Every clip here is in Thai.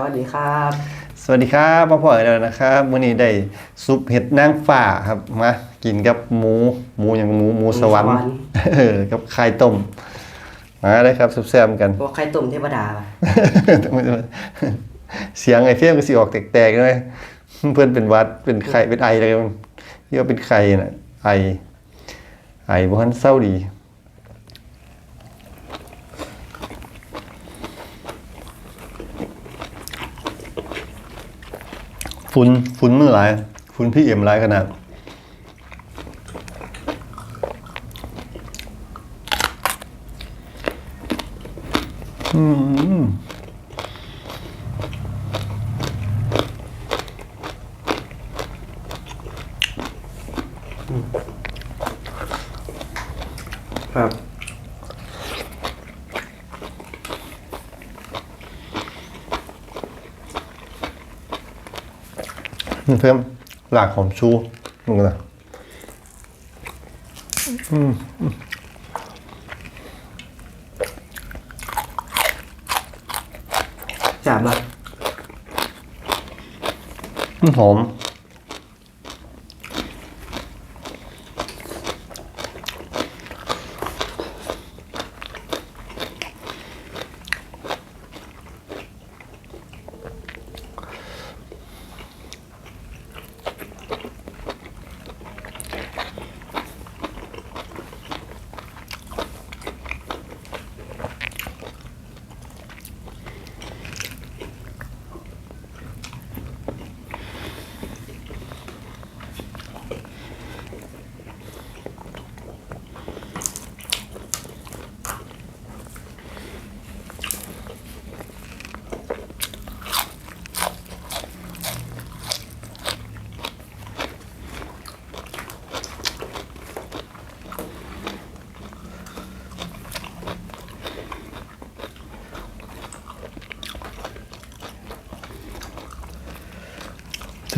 สวัสดีครับ สวัสดีครับพ่อพ่อแล้วนะครับมื้อนี้ได้ซุปเห็ดนางฟ้าครับมากินกับหมูหมูอย่างหมูหมูสวรรค์เออกับไข่ต้มมาได้ครับแซ่บๆกันบอกใครตุ่มเทวดาปะเสียงไอ้เฟี้ยมก็สิออกแตกๆเลยเพื่อนเป็นหวัดเป็นไข้เป็นไออะไรมันเรียกว่าเป็นไข้น่ะไอ ไอบ่ทันเศร้าดี ฝุ่นฝุ่นมันหลายฝุ่นพี่เอ็มหลายขนาดอืม เพิ่มหลากหอมชูมึงนะจับมาอืมหอม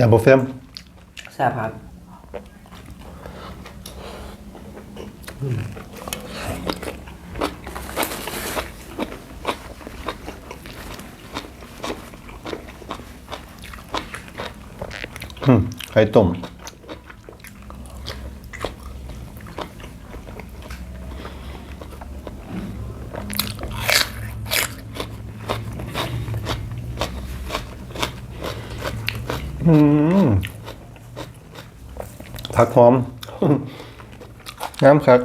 สียบเฟมแซ่บครับอืมไข่ต้ม อืม ผักหอม น้ำครับ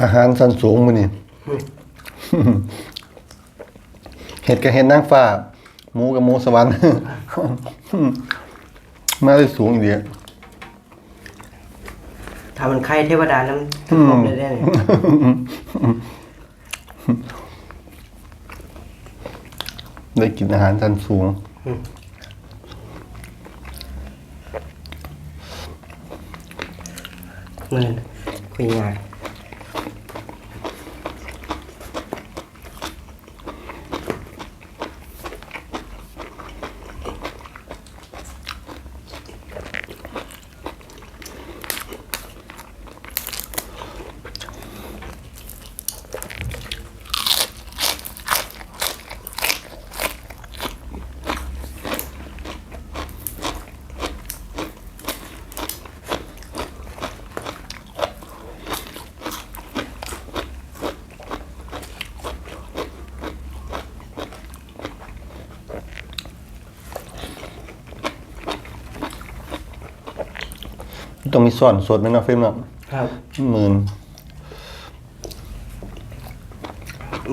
อาหารสันสูงมือนี่เห็ดกับเห็ดนางฟ้า หมูกับหมูสวรรค์มาได้สูงอีกเดียวทำมันใครเทวดาน้ำถึงผมเลยได้เลยได้กินอาหารสันสูงเงินคุยงาน ต้องมีส่วนสดไหมเนาะเฟรมเนาะครับหมื่น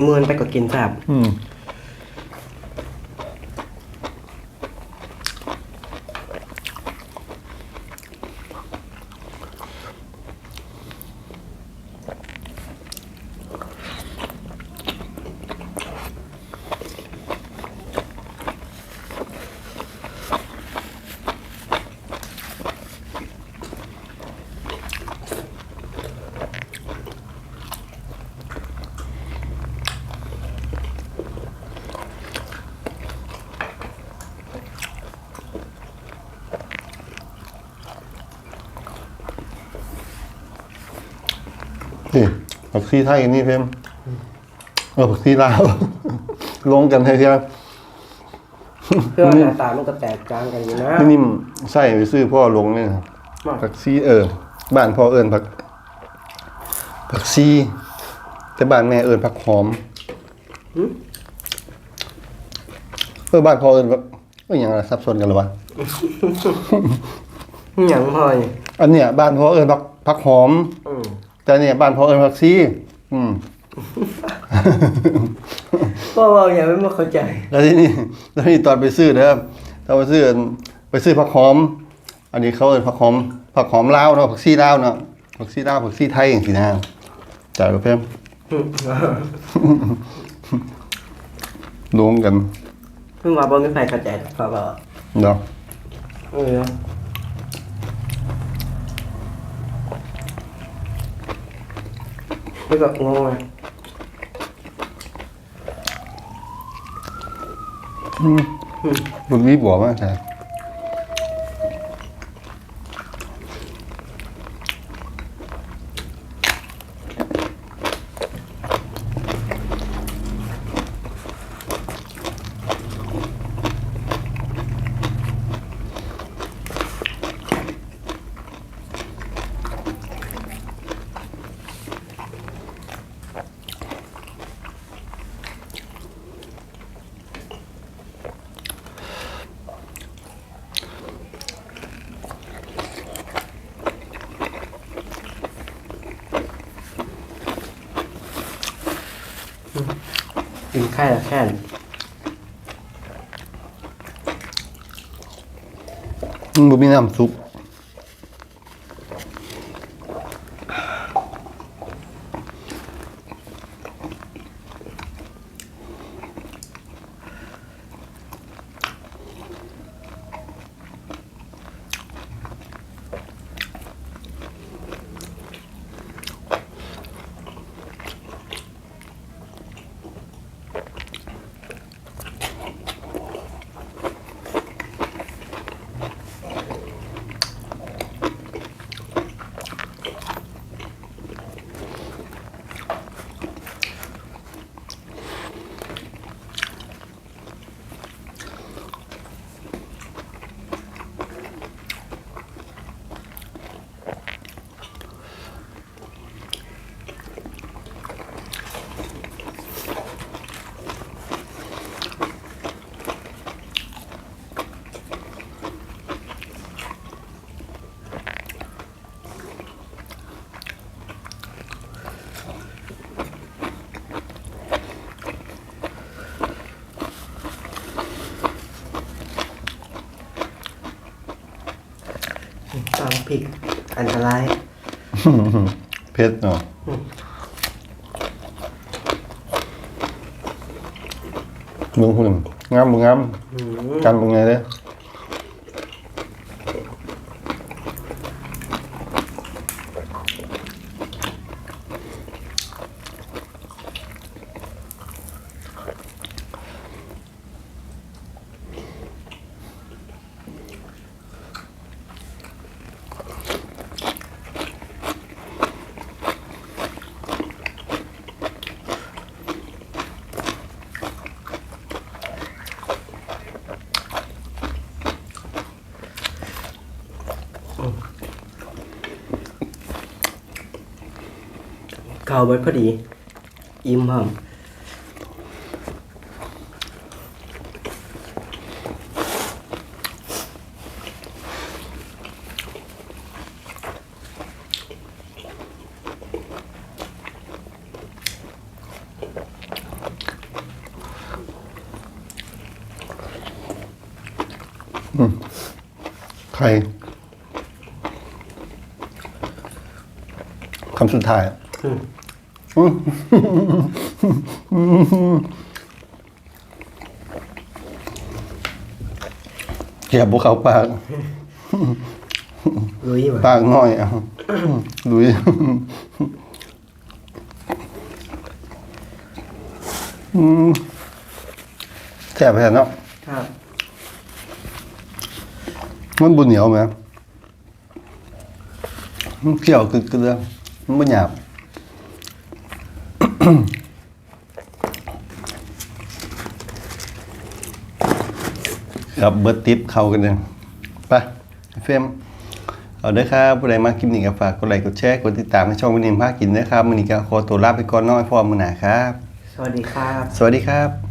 มือนไปก็กินแซ่บอืมนี่ ผักชีไทยกันนี่เฟรมเออผักชีลาว ลงกันให้เทียเพื่อว่าหน้าตามันก็แตกต่างกันอยู่นะนี่นิ่มใส่ไปซื้อพ่อลงเนี่ยมาผักชีเออ บ้านพ่อเอิญผัก ผักชีแต่บ้านแม่เอิญผักหอมเออบ้านพ่อเอิญผักเอออย่างไรซับซ้อนกันหรอวะหยังพอยอันเนี้ยบ้านพ่อเอิญผักผักหอมอืม แต่เนี่ยบ้านพ่อเอิญผักชีอืมเพราะว่าอย่าไม่มาเข้าใจ แล้วที่นี่แล้วนี่ตอนไปซื้อนะครับตอนไปซื้อไปซื้อผักหอม อันนี้เขาเอิ้นผักหอมผักหอมลาวเนาะผักชีลาวเนาะผักชีลาวผักชีไทยอย่างสินะจ่ายกับเพิ่มรวมกันเพิ่งว่าบ่มีใครเข้าใจเพราะว่าเนาะเออ นี่ก็งงอะรุ่นนี้บอกว่าใช่ กินไข่ละแค่นมันบ่มีน้ำซุป ต้องพริก อันต รายเผ็ดเนาะมึงหุ่นงามบ่งามอืมกันบ่ไงเด้ ข้าวไว้พอดี อิ่มห้ามไข่ำสุดท้ายอะอืมเกียบบุเขาปากลุยมาปากน้อยอะลุยอืมแซ่บแค่เนาะครับมันบุเหนียวไหมมันเกี่ยวกึกๆเลย มันบุหยาบครับเบิร์ตติปเข้ากันเลยไปเฟรมเอาเด้อครับผู้ใดมาคลิปนี้ก็ฝากกดไลค์กดแชร์กดติดตามให้ช่องวินิมพากินนะครับมื้อนี้ก็ขอตัวลาไปก่อนเน้อยพอมื้อหน้าครับ สวัสดีครับ สวัสดีครับ